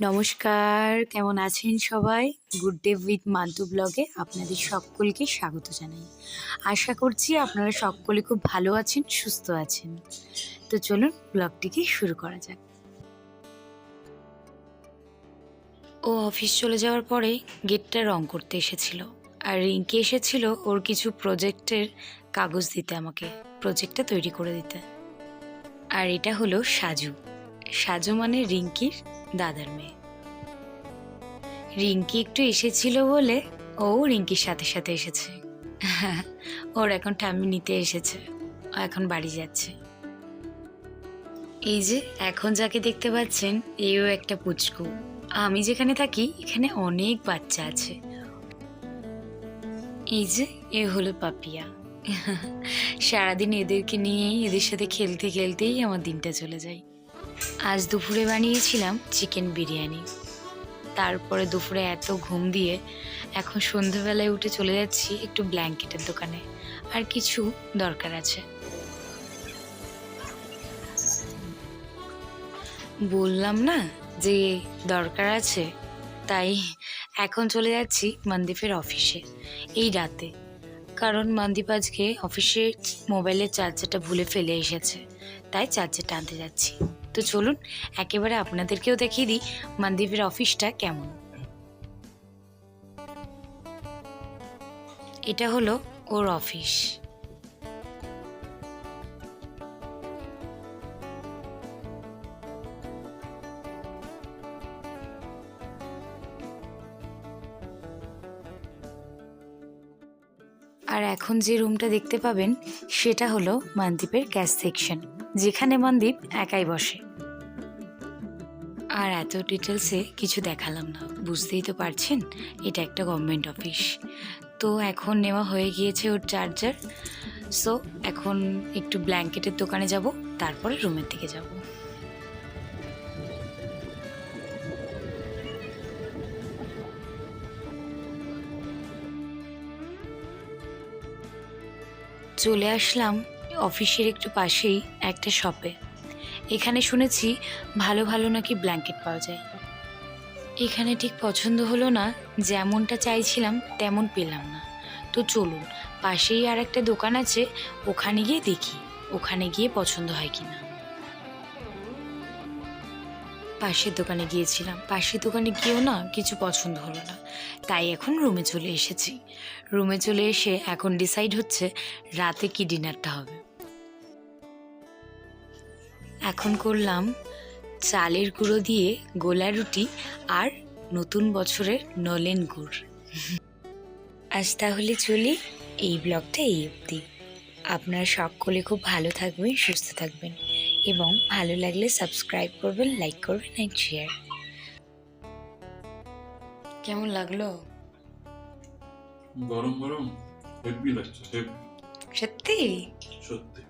নমস্কার, কেমন আছেন সবাই? গুড ডে উইথ মান্টু ব্লগে আপনাদের সকলকে স্বাগত জানাই। আশা করছি আপনারা সকলে খুব ভালো আছেন, সুস্থ আছেন। তো চলুন ব্লগটিকে শুরু করা যাক। ও অফিস চলে যাওয়ার পরে গেটটা রং করতে এসেছিল। আর রিঙ্কি এসেছিল ওর কিছু প্রজেক্টের কাগজ দিতে আমাকে, প্রজেক্টটা তৈরি করে দিতে। আর এটা হলো সাজু। সাজু মানে রিঙ্কির দাদার মেয়ে। রিঙ্কি একটু এসেছিল বলে ও রিঙ্কির সাথে সাথে এসেছে। ওর এখন ঠাম্মি নিতে এসেছে। ও এখন বাড়ি যাচ্ছে। এই যে, এখন যাকে দেখতে পাচ্ছেন, এও একটা পুচকু। আমি যেখানে থাকি, এখানে অনেক বাচ্চা আছে। এই যে, এ হলো পাপিয়া। সারাদিন এদেরকে নিয়েই এদের সাথে খেলতে খেলতেই আমার দিনটা চলে যায়। আজ দুপুরে বানিয়েছিলাম চিকেন বিরিয়ানি। তারপরে দুপুরে এত ঘুম দিয়ে এখন সন্ধেবেলায় উঠে চলে যাচ্ছি একটু ব্ল্যাঙ্কেটের দোকানে। আর কিছু দরকার আছে। বললাম না যে দরকার আছে, তাই এখন চলে যাচ্ছি মন্দীপের অফিসে, এই রাতে। কারণ মন্দীপ আজকে অফিসে মোবাইলের চার্জারটা ভুলে ফেলে এসেছে, তাই চার্জারটা আনতে যাচ্ছি। তো চলুন একেবারে আপনাদেরকেও দেখিয়ে দিই মন্দীপের অফিসটা কেমন। এটা হলো ওর অফিস আর এখন যে রুমটা দেখতে পাবেন, সেটা হলো মনদীপের ক্যাশ সেকশন যেখানে মনদীপ একাই বসে। আর এত ডিটেলসে কিছু দেখালাম না। বুঝতেই তো পারছেন, এটা একটা গভর্নমেন্ট অফিস। তো এখন নেওয়া হয়ে গিয়েছে ওর চার্জার। সো এখন একটু ব্ল্যাঙ্কেটের দোকানে যাব, তারপরে রুমের দিকে যাব। চলে আসলাম অফিসের একটু পাশেই একটা শপে। এখানে শুনেছি ভালো ভালো নাকি ব্ল্যাঙ্কেট পাওয়া যায়। এখানে ঠিক পছন্দ হলো না, যেমনটা চাইছিলাম তেমন পেলাম না। তো চলুন, পাশেই আর একটা দোকান আছে, ওখানে গিয়ে দেখি, ওখানে গিয়ে পছন্দ হয় কি না পাশের দোকানে গিয়েছিলাম, পাশের দোকানে গিয়েও না কিছু পছন্দ হলো না। তাই এখন রুমে চলে এসেছি। রুমে চলে এসে এখন ডিসাইড হচ্ছে রাতে কি ডিনারটা হবে। এখন করলাম চালের গুঁড়ো দিয়ে গোলা রুটি আর নতুন বছরের নলেন গুড়। আজ তাহলে চলি এই ব্লগটা এই অবধি। আপনারা সকলে খুব ভালো থাকবেন সুস্থ থাকবেন এবং ভালো লাগলে সাবস্ক্রাইব করবেন লাইক করবেন অ্যান্ড শেয়ার কেমন লাগল? গরম গরম হেভি লাগছে সত্যি? সত্যি।